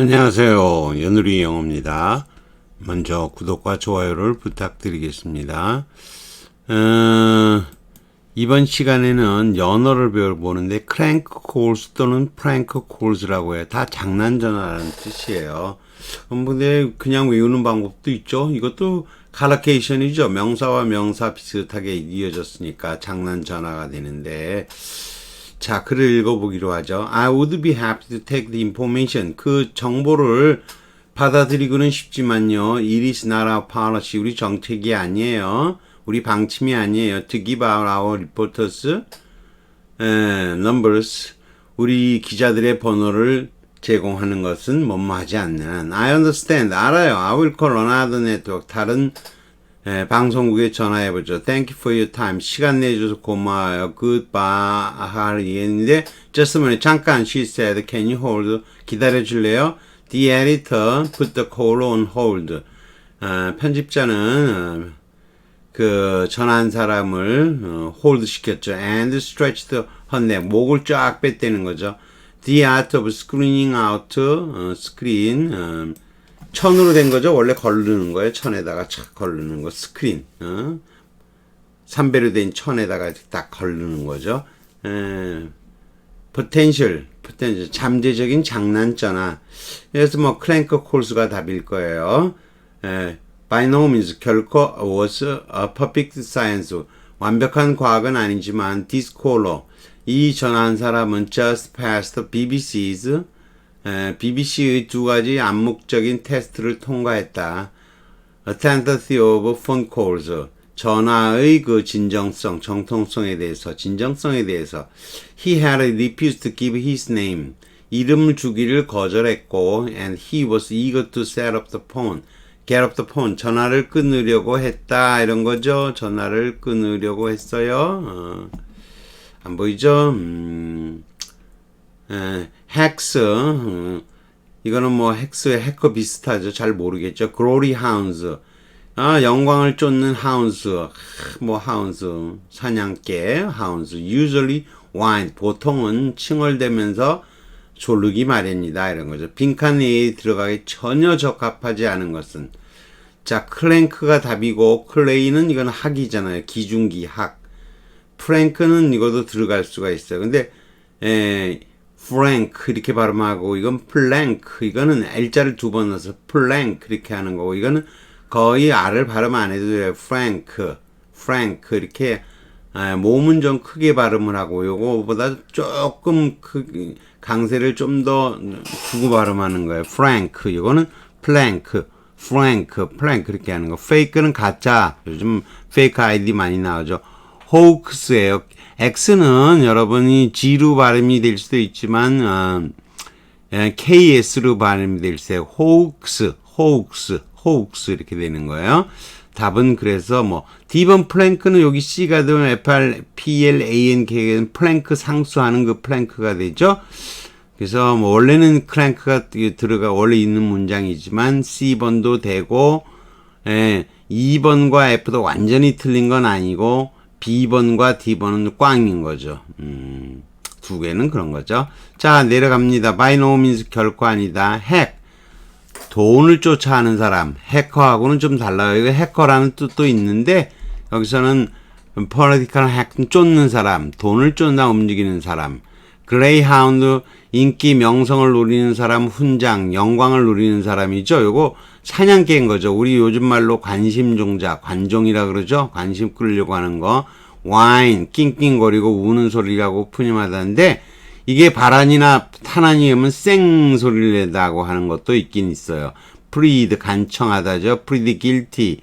안녕하세요. 연우리 영어입니다. 먼저 구독과 좋아요를 부탁드리겠습니다. 어, 이번 시간에는 연어를 배워보는데 크랭크 콜스 또는 프랭크 콜스라고 해요. 다 장난전화라는 뜻이에요. 음, 근데 그냥 외우는 방법도 있죠. 이것도 가라케이션이죠. 명사와 명사 비슷하게 이어졌으니까 장난전화가 되는데 자, 글을 읽어보기로 하죠. I would be happy to take the information. 그 정보를 받아들이고는 싶지만요. It is not our policy. 우리 정책이 아니에요. 우리 방침이 아니에요. To give out our reporters 에, numbers. 우리 기자들의 번호를 제공하는 것은 뭐뭐 하지 않는. I understand. 알아요. I will call another network. 다른 예, 방송국에 전화해보죠. Thank you for your time. 시간 내줘서 고마워요. Goodbye. 하리 했는데, just a minute. 잠깐, she said, can you hold? 기다려줄래요? The editor put the call on hold. 어, 편집자는, 어, 그, 전화한 사람을, 어, hold 시켰죠. And stretched her neck. 목을 쫙 뺐다는 거죠. The art of screening out, 어, screen, 어, 천으로 된 거죠. 원래 걸르는 거예요. 천에다가 착 걸르는 거. 스크린. 어? 3배로 된 천에다가 딱 걸르는 거죠. 에, 포텐셜, 포텐셜, 잠재적인 장난전화. 그래서 뭐 클랭크 콜스가 답일 거예요. 에, by no means 결코 was a perfect science. 완벽한 과학은 아니지만 caller, 이 전화한 사람은 just passed BBC's 에, BBC의 두 가지 암묵적인 테스트를 통과했다. Authenticity of phone calls. 전화의 그 진정성, 정통성에 대해서, 진정성에 대해서. He had refused to give his name. 이름을 주기를 거절했고, and he was eager to set up the phone. get up the phone. 전화를 끊으려고 했다. 이런 거죠. 전화를 끊으려고 했어요. 어, 안 보이죠? 음. 에, 헥스 어, 이거는 뭐 헥스의 해커 비슷하죠. 잘 모르겠죠. glory hounds 아 영광을 쫓는 하운스 뭐 하운스 사냥개 하운스 usually whine 보통은 칭얼대면서 졸르기 마련이다 이런 거죠. 빈칸 에 들어가기 전혀 적합하지 않은 것은 자 클랭크가 답이고 클레이는 이건 학이잖아요. 기중기 학 프랭크는 이것도 들어갈 수가 있어요. 근데 에, 프랭크 이렇게 발음하고 이건 플랭크 이거는 L자를 두 번 넣어서 플랭크 이렇게 하는 거고 이거는 거의 R을 발음 안 해도 돼요. 프랭크 프랭크 이렇게 아, 몸은 좀 크게 발음을 하고 요거보다 조금 크 강세를 좀더 두고 발음하는 거예요. 프랭크 이거는 플랭크 프랭크 플랭크 이렇게 하는 거 페이크는 가짜 요즘 페이크 아이디 많이 나오죠. 호크스예요. X는 여러분이 G로 발음이 될 수도 있지만 어, KS로 발음이 될수 있어요. 호크스, 호크스, 호크스 이렇게 되는 거예요. 답은 그래서 뭐 D번 플랭크는 여기 C가 되면 FR, PL, ANK는 플랭크 상수하는 그 플랭크가 되죠. 그래서 뭐 원래는 클랭크가 들어가 원래 있는 문장이지만 C번도 되고 예, 2번과 F도 완전히 틀린 건 아니고 B번과 D번은 꽝인 거죠. 음, 두 개는 그런 거죠. 자, 내려갑니다. means 결코 아니다. 핵. 돈을 쫓아하는 사람. 해커하고는 좀 달라요. 이거 해커라는 뜻도 있는데, 여기서는 political hack, 쫓는 사람. 돈을 쫓나 움직이는 사람. 그레이하운드, 인기, 명성을 노리는 사람, 훈장, 영광을 노리는 사람이죠. 요거 사냥개인 거죠. 우리 요즘 말로 관심종자, 관종이라 그러죠. 관심 끌려고 하는 거. 와인, 낑낑거리고 우는 소리라고 푸념하다는데 이게 바란이나 탄환이면 쌩 소리를 내다고 하는 것도 있긴 있어요. 프리드 간청하다죠. 프리드 길티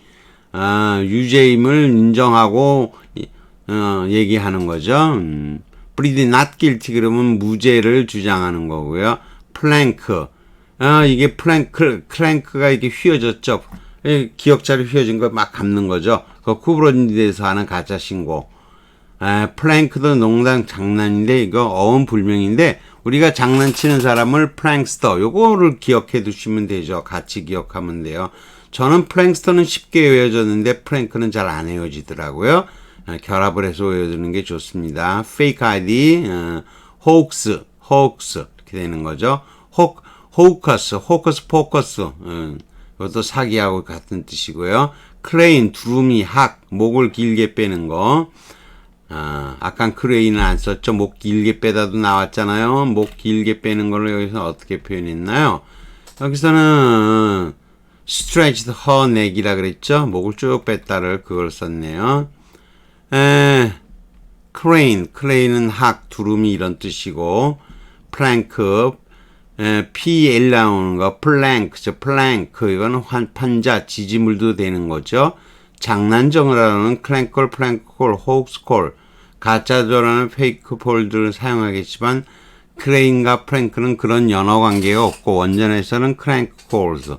아, 유죄임을 인정하고 어, 얘기하는 거죠. 음, 프리드 not guilty 그러면 무죄를 주장하는 거고요. 플랭크 아, 이게 플랭크, 클랭크가 이렇게 휘어졌죠. 기억자료 휘어진 거막 감는 거죠. 그 구부러진 데서 하는 가짜 신고. 아, 플랭크도 농담 장난인데 이거 어음 불명인데 우리가 장난치는 사람을 플랭스터 요거를 기억해 두시면 되죠. 같이 기억하면 돼요. 저는 플랭스터는 쉽게 외워졌는데 플랭크는 잘 안 외워지더라고요. 아, 결합을 해서 외워주는 게 좋습니다. 페이크 아이디, 어, 호크스, 호크스 이렇게 되는 거죠. 혹 호커스, 호커스 포커스. 음, 이것도 사기하고 같은 뜻이고요. 크레인, 두루미, 학, 목을 길게 빼는 거. 아, 아까 크레인을 안 썼죠. 목 길게 빼다도 나왔잖아요. 목 길게 빼는 걸로 여기서 어떻게 표현했나요? 여기서는 stretched her neck이라 그랬죠. 목을 쭉 뺐다를 그걸 썼네요. 에, crane, crane은 학, 두루미 이런 뜻이고, plank, 에, P-L 나오는 거, 저 plank, 이거는 환, 판자, 지지물도 되는 거죠. 장난정을 하는 클랭콜, 플랭콜, 호흡스콜, 가짜조라는 페이크 폴들을 사용하겠지만, 크레인과 프랭크는 그런 연어 관계가 없고, 원전에서는 크랭크 콜스.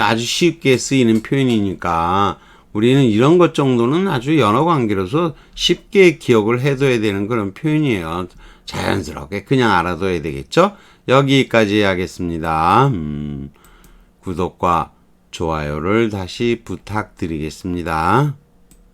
아주 쉽게 쓰이는 표현이니까, 우리는 이런 것 정도는 아주 연어 관계로서 쉽게 기억을 해둬야 되는 그런 표현이에요. 자연스럽게 그냥 알아둬야 되겠죠? 여기까지 하겠습니다. 음, 구독과 좋아요를 다시 부탁드리겠습니다.